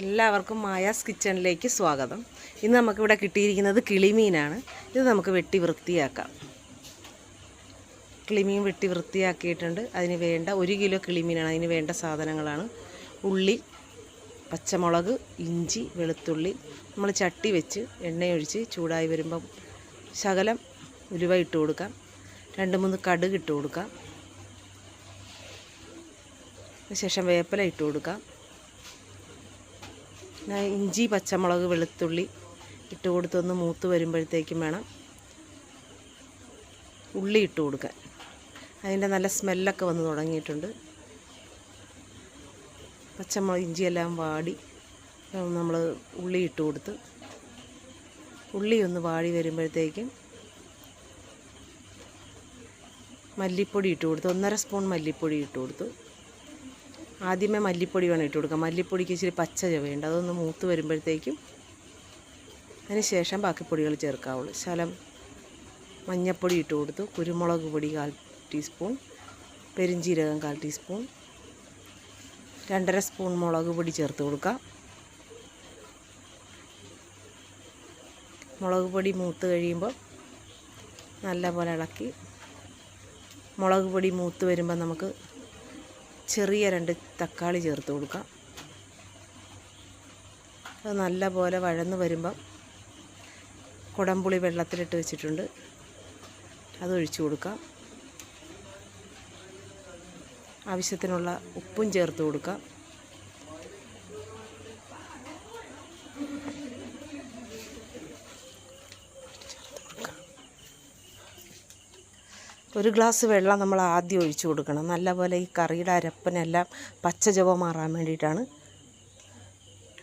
എല്ലാവർക്കും മായാസ് കിച്ചണിലേക്ക് സ്വാഗതം. ഇന്ന് നമുക്കിവിടെ കിട്ടിയിരിക്കുന്നത് കിളിമീനാണ്. ഇത് നമുക്ക് വെട്ടി വൃത്തിയാക്കാം. കിളിമീൻ വെട്ടി വൃത്തിയാക്കിയിട്ടുണ്ട്. അതിന് വേണ്ട ഒരു കിലോ കിളിമീനാണ്. അതിന് വേണ്ട സാധനങ്ങളാണ്. ഉള്ളി പച്ചമുളക് ഇഞ്ചി വെളുത്തുള്ളി. നമ്മൾ ചട്ടി വെച്ച് എണ്ണയൊഴിച്ച് ചൂടായി വരുമ്പം ശകലം ഉലുവ ഇട്ട് കൊടുക്കാം. രണ്ട് മൂന്ന് കടുക് ഇട്ട് കൊടുക്കാം. ശേഷം വേപ്പില ഇട്ട് കൊടുക്കാം. പിന്നെ ഇഞ്ചി പച്ചമുളക് വെളുത്തുള്ളി ഇട്ട് കൊടുത്തൊന്ന് മൂത്ത് വരുമ്പോഴത്തേക്കും വേണം ഉള്ളി ഇട്ട് കൊടുക്കാൻ. അതിന്റെ നല്ല സ്മെല്ലൊക്കെ വന്ന് തുടങ്ങിയിട്ടുണ്ട്. പച്ചമുളക് ഇഞ്ചിയെല്ലാം വാടി നമ്മൾ ഉള്ളി ഇട്ട് കൊടുത്ത് ഉള്ളി ഒന്ന് വാടി വരുമ്പോഴത്തേക്കും മല്ലിപ്പൊടി ഇട്ട് കൊടുത്തു. ഒന്നര സ്പൂൺ മല്ലിപ്പൊടി ഇട്ട് കൊടുത്തു. ആദ്യമേ മല്ലിപ്പൊടി വേണം ഇട്ട് കൊടുക്കാം. മല്ലിപ്പൊടിക്ക് ഇച്ചിരി പച്ച ചവയുണ്ട് അതൊന്ന് മൂത്ത് വരുമ്പോഴത്തേക്കും ശേഷം ബാക്കി പൊടികൾ ചേർക്കാവുള്ളൂ. ശലം മഞ്ഞൾപ്പൊടി ഇട്ട് കൊടുത്തു. കുരുമുളക് പൊടി കാൽ ടീസ്പൂൺ. പെരിഞ്ചീരകം കാൽ ടീസ്പൂൺ. രണ്ടര സ്പൂൺ മുളക് പൊടി ചേർത്ത് കൊടുക്കാം. മുളക് പൊടി മൂത്ത് കഴിയുമ്പോൾ നല്ലപോലെ ഇളക്കി. മുളക് പൊടി മൂത്ത് വരുമ്പോൾ നമുക്ക് ചെറിയ രണ്ട് തക്കാളി ചേർത്ത് കൊടുക്കാം. അത് നല്ല പോലെ വഴന്ന് വരുമ്പം കുടംപുളി വെള്ളത്തിലിട്ട് വെച്ചിട്ടുണ്ട്. അത് ഒഴിച്ചു കൊടുക്കാം. ആവശ്യത്തിനുള്ള ഉപ്പും ചേർത്ത് കൊടുക്കാം. ഒരു ഗ്ലാസ് വെള്ളം നമ്മൾ ആദ്യം ഒഴിച്ചു കൊടുക്കണം. നല്ലപോലെ ഈ കറിയുടെ അരപ്പനെല്ലാം പച്ച ചുവ മാറാൻ വേണ്ടിയിട്ടാണ്.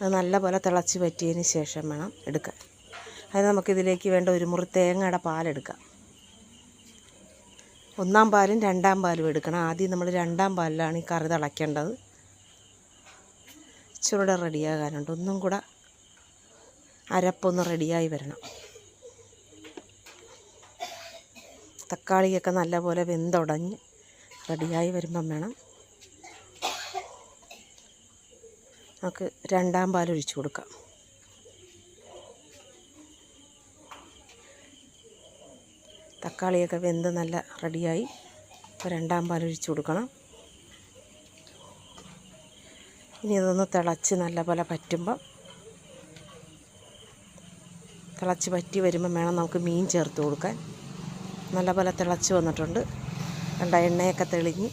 അത് നല്ലപോലെ തിളച്ച് പറ്റിയതിന് ശേഷം വേണം എടുക്കാൻ. അത് നമുക്കിതിലേക്ക് വേണ്ട ഒരു മുറി തേങ്ങയുടെ പാലെടുക്കാം ഒന്നാം പാലും രണ്ടാം പാലും എടുക്കണം. ആദ്യം നമ്മൾ രണ്ടാം പാലിലാണ് ഈ കറി തിളയ്ക്കേണ്ടത്. ഇച്ചിരൂടെ റെഡിയാകാനുണ്ട് ഒന്നും കൂടെ അരപ്പൊന്ന് റെഡിയായി വരണം. തക്കാളിയൊക്കെ നല്ലപോലെ വെന്തുടഞ്ഞ് റെഡിയായി വരുമ്പം വേണം. നമുക്ക് രണ്ടാം പാൽ ഒഴിച്ചു കൊടുക്കാം. തക്കാളിയൊക്കെ വെന്ത് നല്ല റെഡിയായി. ഇപ്പോൾ രണ്ടാം പാൽ ഒഴിച്ചു കൊടുക്കണം. ഇനി ഇതൊന്ന് തിളച്ച് നല്ലപോലെ പറ്റുമ്പം തിളച്ച് പറ്റി വരുമ്പം വേണം നമുക്ക് മീൻ ചേർത്ത് കൊടുക്കാൻ. നല്ലപോലെ തിളച്ച് വന്നിട്ടുണ്ട്. കണ്ട എണ്ണയൊക്കെ തെളിഞ്ഞ്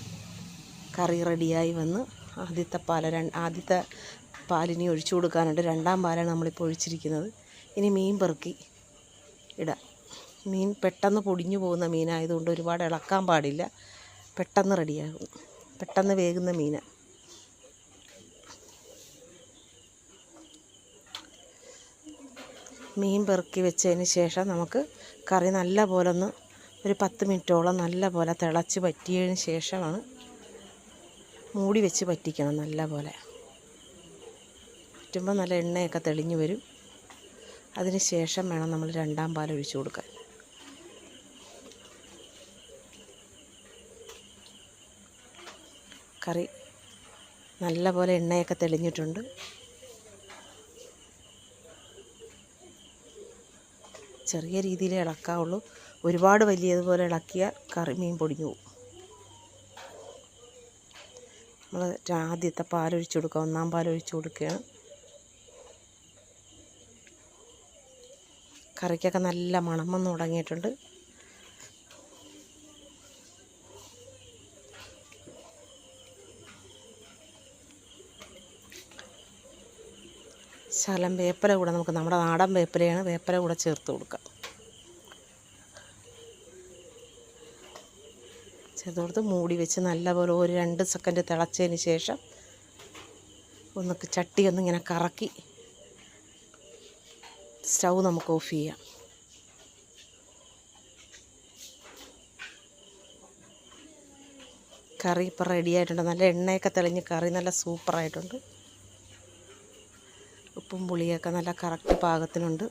കറി റെഡിയായി വന്ന് ആദ്യത്തെ പാല ആദ്യത്തെ പാലിനി ഒഴിച്ചു കൊടുക്കാനുണ്ട്. രണ്ടാം പാലാണ് നമ്മളിപ്പോൾ ഒഴിച്ചിരിക്കുന്നത്. ഇനി മീൻ പെറുക്കി ഇടാം. മീൻ പെട്ടെന്ന് പൊടിഞ്ഞു പോകുന്ന മീനായതുകൊണ്ട് ഒരുപാട് ഇളക്കാൻ പാടില്ല. പെട്ടെന്ന് റെഡിയാകും. പെട്ടെന്ന് വേകുന്ന മീനാണ് മീൻ പെറുക്കി വെച്ചതിന് ശേഷം നമുക്ക് കറി നല്ല പോലെ ഒന്ന് ഒരു പത്ത് മിനിറ്റോളം നല്ലപോലെ തിളച്ച് പറ്റിയതിന് ശേഷമാണ് മൂടി വെച്ച് പറ്റിക്കണം നല്ലപോലെ. പറ്റുമ്പോൾ നല്ല എണ്ണയൊക്കെ തെളിഞ്ഞു വരും. അതിന് ശേഷം വേണം നമ്മൾ രണ്ടാം പാൽ ഒഴിച്ചു കൊടുക്കാൻ. കറി നല്ലപോലെ എണ്ണയൊക്കെ തെളിഞ്ഞിട്ടുണ്ട്. ചെറിയ രീതിയിൽ ഇളക്കാവുള്ളൂ. ഒരുപാട് വലിയതുപോലെ ഇളക്കിയാൽ കറി മീൻ പൊടിഞ്ഞു പോകും നമ്മൾ ആദ്യത്തെ പാലൊഴിച്ച് കൊടുക്കുക. ഒന്നാം പാലൊഴിച്ച് കൊടുക്കുക കറിക്കൊക്കെ നല്ല മണം വന്ന് തുടങ്ങിയിട്ടുണ്ട്. ശകലം വേപ്പില കൂടെ നമുക്ക് നമ്മുടെ നാടൻ വേപ്പിലയാണ് വേപ്പില കൂടെ ചേർത്ത് കൊടുക്കാം. ചേർത്ത് കൊടുത്ത് മൂടി വെച്ച് നല്ലപോലെ ഒരു രണ്ട് സെക്കൻഡ് തിളച്ചതിന് ശേഷം ഒന്ന് ചട്ടി ഒന്ന് ഇങ്ങനെ കറക്കി സ്റ്റൗ നമുക്ക് ഓഫ് ചെയ്യാം. കറി ഇപ്പം റെഡി ആയിട്ടുണ്ട്. നല്ല എണ്ണയൊക്കെ തെളിഞ്ഞ് കറി നല്ല സൂപ്പറായിട്ടുണ്ട് ഉപ്പും പുളിയൊക്കെ നല്ല കറക്റ്റ് പാകത്തിനുണ്ട്.